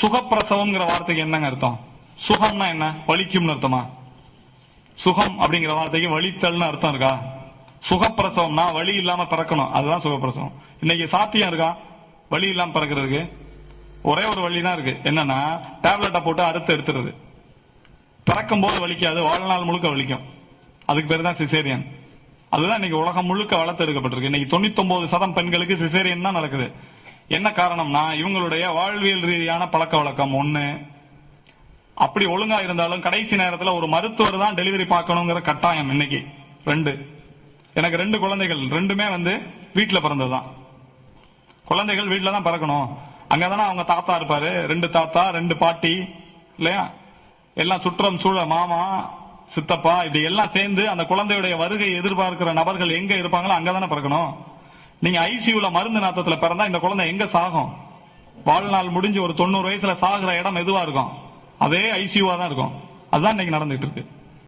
சுகப்பிரசவம்ங்கிற வார்த்தைக்கு என்னங்க அர்த்தம்? சுகம்னா என்ன? வலிக்கும்னு அர்த்தமா? சுகம் அப்படிங்கிற வார்த்தைக்கு வலித்தல்னு அர்த்தம் இருக்கா? சுகப்பிரசவம்னா வலி இல்லாம பிறக்கணும். அதுதான் சுகப்பிரசவம். இன்னைக்கு சாத்தியம் இருக்கா? வலி இல்லாம பிறக்கிறதுக்கு? ஒரே ஒரு வழி தான் இருக்கு. என்னன்னா டேப்லெட்டை போட்டு அறுத்து எடுத்துறது பிறக்கும் போது வலிக்காது வாழ்நாள் முழுக்க வலிக்கும். அதுக்கு பேர் தான் சிசேரியன் அதுதான் இன்னைக்கு உலகம் முழுக்க வளர்த்து எடுக்கப்பட்டிருக்கு இன்னைக்கு தொண்ணூத்தி சதம் பெண்களுக்கு சிசேரியன் தான் நடக்குது. என்ன காரணம்னா இவங்களுடைய வாழ்வியல் ரீதியான பழக்க வழக்கம் ஒண்ணு. அப்படி ஒழுங்கா இருந்தாலும் கடைசி நேரத்துல ஒரு மருத்துவர் தான் டெலிவரி பார்க்கணுங்கிற கட்டாயம் இன்னைக்கு. ரெண்டு. எனக்கு ரெண்டு குழந்தைகள் ரெண்டுமே வந்து வீட்டுல பிறந்ததுதான். குழந்தைகள் வீட்டுல தான் பிறக்கணும். அங்கதானே அவங்க தாத்தா இருப்பாரு. ரெண்டு தாத்தா ரெண்டு பாட்டி இல்லையா? எல்லாம் சுற்றம் சூழ மாமா சித்தப்பா இப்படி எல்லாம் சேர்ந்து அந்த குழந்தையுடைய வருகை எதிர்பார்க்கிற நபர்கள் எங்க இருப்பாங்களோ அங்கதானே பிறக்கணும். நீங்க ஐசியூல மருந்து நாத்தத்துல பிறந்தா இந்த குழந்தை எங்க சாகும்? வாழ்நாள் முடிஞ்சு ஒரு தொண்ணூறு வயசுல சாகுற இடம் எதுவா இருக்கும்? அதே ஐசியூவா தான் இருக்கும். அதுதான் இன்னைக்கு நடந்துட்டு இருக்கு.